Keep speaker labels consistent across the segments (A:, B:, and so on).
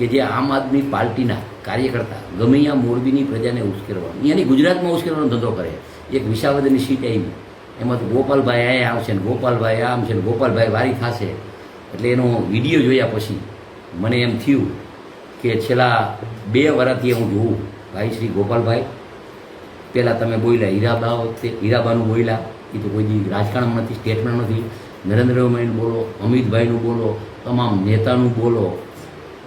A: કે જે આમ આદમી પાર્ટીના કાર્યકર્તા ગમે આ મોરબીની પ્રજાને ઉશ્કેરવાનો અહીંયાની ગુજરાતમાં ઉશ્કેરવાનો ધંધો કરે. એક વિસાવદરની સીટ આવી. એમાં તો ગોપાલભાઈ અહીંયા આવશે ને ગોપાલભાઈ આમ છે ને ગોપાલભાઈ વારી થશે. એટલે એનો વીડિયો જોયા પછી મને એમ થયું કે છેલ્લા બે વર્ષથી હું જોઉં. ભાઈ શ્રી ગોપાલભાઈ પહેલાં તમે બોલ્યા હીરાબા વખતે, હીરાબાનું બોલ્યા. એ તો કોઈ રાજકારણમાં નથી સ્ટેટમેન્ટ નથી. નરેન્દ્રભાઈનું બોલો, અમિતભાઈનું બોલો, તમામ નેતાનું બોલો.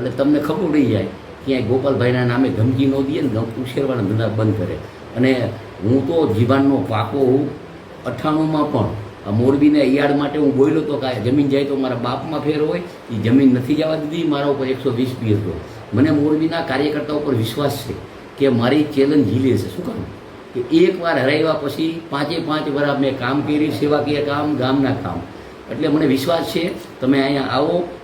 A: એટલે તમને ખબર પડી જાય, ક્યાંય ગોપાલભાઈના નામે ધમકી ન દઈએ ને ઉછેરવાના ધંધા બંધ કરે. અને હું તો જીવાનનો પાકો હું અઠ્ઠાણુંમાં પણ મોરબીને યાર્ડ માટે હું બોલ્યો તો કાંઈ જમીન જાય તો મારા બાપમાં ફેર હોય એ જમીન નથી જવા દીધી, મારા ઉપર એકસો વીસ પી હતો મને મોરબીના કાર્યકર્તા ઉપર વિશ્વાસ છે કે મારી ચેલેન્જ ઝીલી છે શું કામ? કે એકવાર હરાવ્યા પછી પાંચે પાંચ વર્ષ મેં કામ કર્યું સેવાકીય કામ, ગામના કામ. એટલે મને વિશ્વાસ છે, તમે અહીંયા આવો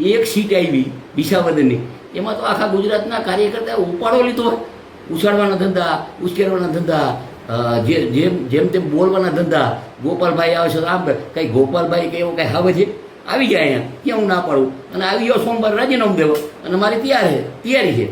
A: એક સીટ આવી વિસાવદરની. એમાં તો આખા ગુજરાતના કાર્યકર્તા ઉપાડો લીધો. ઉછાળવાના ધંધા, ઉશ્કેરવાના ધંધા જે જેમ જેમ તેમ બોલવાના ધંધા. ગોપાલભાઈ આવે છે તો આમ કંઈ ગોપાલભાઈ કે એવું કંઈ હવે છે? આવી જાય અહીંયા. ક્યાં હું ના પાડું. અને આવી ગયો સોમવાર રાજીનામું દેવો. અને મારી તૈયાર છે તૈયારી છે.